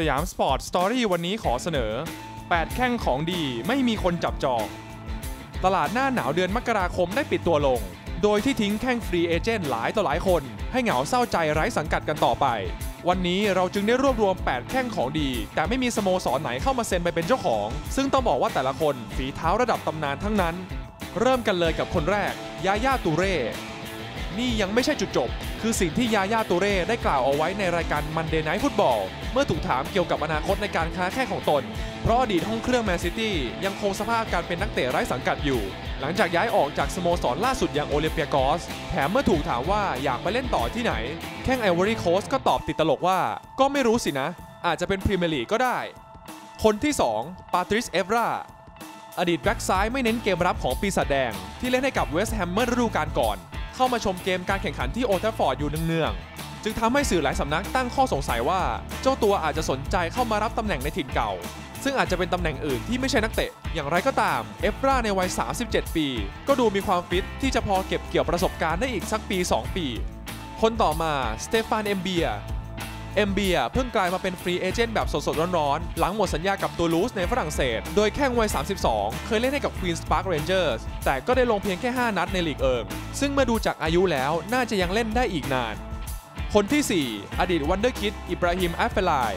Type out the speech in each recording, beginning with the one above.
สยามสปอร์ตสตอรี่วันนี้ขอเสนอ 8 แข้งของดีไม่มีคนจับจองตลาดหน้าหนาวเดือนมกราคมได้ปิดตัวลง โดยที่ทิ้งแข้งฟรีเอเจนต์หลายต่อหลายคน ให้เหงาเศร้าใจไร้สังกัดกันต่อไป วันนี้เราจึงได้รวบรวม 8 แข้งของดี แต่ไม่มีสโมสรไหนเข้ามาเซ็นไปเป็นเจ้าของ ซึ่งต้องบอกว่าแต่ละคนฝีเท้าระดับตำนานทั้งนั้น เริ่มกันเลยกับคนแรก ยาย่าตูเร่ นี่ยังไม่ใช่จุดจบ คือสิ่งที่ยาย่าตูเร่ได้กล่าวเอาไว้ในรายการ Monday Night Football เมื่อถูกถามเกี่ยวกับอนาคตในการค้าแข้งของตน เพราะอดีตห้องเครื่องแมนซิตี้ยังคงสภาพการเป็นนักเตะไร้สังกัดอยู่ หลังจากย้ายออกจากสโมสรล่าสุดอย่างโอลิมเปียกอส แถมเมื่อถูกถามว่าอยากไปเล่นต่อที่ไหน แข้งไอวอรี่โคสก็ตอบติดตลกว่า ก็ไม่รู้สินะ อาจจะเป็นพรีเมียร์ลีกก็ได้ คนที่ 2 ปาตริสเอฟราอดีตแบ็กซ้ายไม่เน้นเกมรับของปีศาจแดง ที่เล่นให้กับเวสต์แฮมเมื่อฤดูกาลก่อน เข้ามาชมเกมการแข่งขันที่โอลด์แทฟฟอร์ดอยู่เนืองๆ จึงทำให้สื่อหลายสำนักตั้งข้อสงสัยว่า เจ้าตัวอาจจะสนใจเข้ามารับตำแหน่งในถิ่นเก่า ซึ่งอาจจะเป็นตำแหน่งอื่นที่ไม่ใช่นักเตะ อย่างไรก็ตาม เอฟราในวัย 37 ปี ก็ดูมีความฟิตที่จะพอเก็บเกี่ยวประสบการณ์ได้อีกสักปี 2 ปี คนต่อมาสเตฟานเอมเบียเอมเบียเพิ่งกลายมาเป็นฟรีเอเจนต์แบบสดๆ ร้อนๆ หลังหมดสัญญากับตูลูสในฝรั่งเศส โดยแข้งวัย 32 เคยเล่นให้กับ Queen's Park Rangers แต่ก็ได้ลงเพียงแค่ 5 นัดในลีกเอิง ซึ่งเมื่อดูจากอายุแล้วน่าจะยังเล่นได้อีกนาน คนที่ 4 อดีตวันเดอร์คิดอิบราฮิมแอฟเฟลาย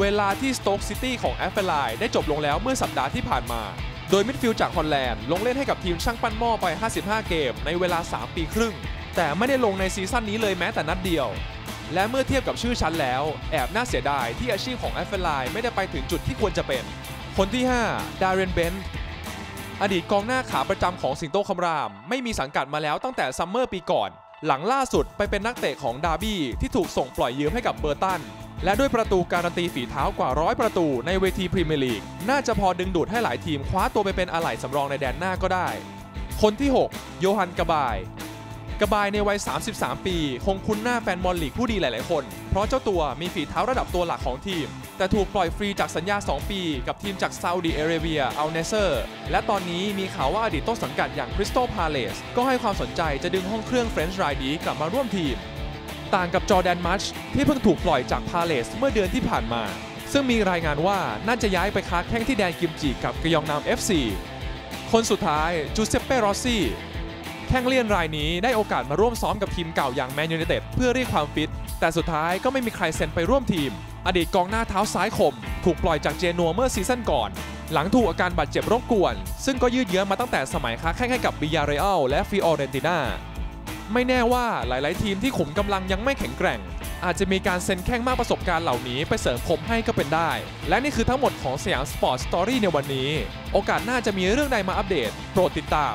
เวลาที่สโต๊กซิตี้ของแอฟเฟลายได้จบลงแล้วเมื่อสัปดาห์ที่ผ่านมา โดยมิดฟิลด์จากฮอลแลนด์ลงเล่นให้กับทีมช่างปั้นหม้อไป 55 เกมในเวลา 3 ปีครึ่ง แต่ไม่ได้ลงในซีซั่นนี้เลยแม้แต่นัดเดียว และเมื่อเทียบกับชื่อชั้นแล้ว แอบน่าเสียดายที่อาชีพของแอฟเฟลายไม่ได้ไปถึงจุดที่ควรจะเป็น คนที่ 5 ดาร์เรนเบน อดีตกองหน้าขาประจำของสิงโตคำราม ไม่มีสังกัดมาแล้วตั้งแต่ซัมเมอร์ปีก่อน หลังล่าสุดไปเป็นนักเตะของดาร์บี้ที่ถูกส่งปล่อยยืมให้กับเบอร์ตัน และด้วยประตูการันตีฝีเท้ากว่าร้อยประตูในเวทีพรีเมียร์ลีก น่าจะพอดึงดูดให้หลายทีมคว้าตัวไปเป็นอะไหล่สำรองในแดนหน้าก็ได้ คนที่ 6 โยฮันกบาย กระบายในวัย 33 ปี คงคุ้นหน้าแฟนบอลลีกผู้ดีหลาย ๆ คน เพราะเจ้าตัวมีฝีเท้าระดับตัวหลักของทีม แต่ถูกปล่อยฟรีจากสัญญา 2 ปี กับทีมจากซาอุดีอาระเบียอัลเนเซอร์ และตอนนี้มีข่าวว่าอดีตต้นสังกัดอย่างคริสตัลพาเลสก็ให้ความสนใจจะดึงห้องเครื่องเฟรนช์รายนี้กลับมาร่วมทีม ต่างกับจอร์แดนมัชที่เพิ่งถูกปล่อยจากพาเลสเมื่อเดือนที่ผ่านมา ซึ่งมีรายงานว่าน่าจะย้ายไปค้าแข้งที่แดนกิมจิกับกยองนาม FC คนสุดท้ายจูเซปเป้รอซี่ แข้งเลียนรายนี้ได้โอกาสมาร่วมซ้อมกับทีมเก่าอย่างแมนยูไนเต็ดเพื่อเรียกความฟิต แต่สุดท้ายก็ไม่มีใครเซ็นไปร่วมทีม อดีตกองหน้าเท้าซ้ายคม ถูกปล่อยจากเจนัวเมื่อซีซั่นก่อน หลังถูกอาการบาดเจ็บรบกวน ซึ่งก็ยืดเยื้อมาตั้งแต่สมัยค้าแข้งให้กับบิยาเรอัลและฟิออเรนติน่าไม่แน่ว่าหลาย ๆ ทีมที่ขุมกำลังยังไม่แข็งแกร่ง อาจจะมีการเซ็นแข้งมากประสบการณ์เหล่านี้ไปเสริมคมให้ก็เป็นได้ และนี่คือทั้งหมดของสยามสปอร์ตสตอรี่ในวันนี้ โอกาสหน้าจะมีเรื่องใดมาอัปเดต โปรดติดตาม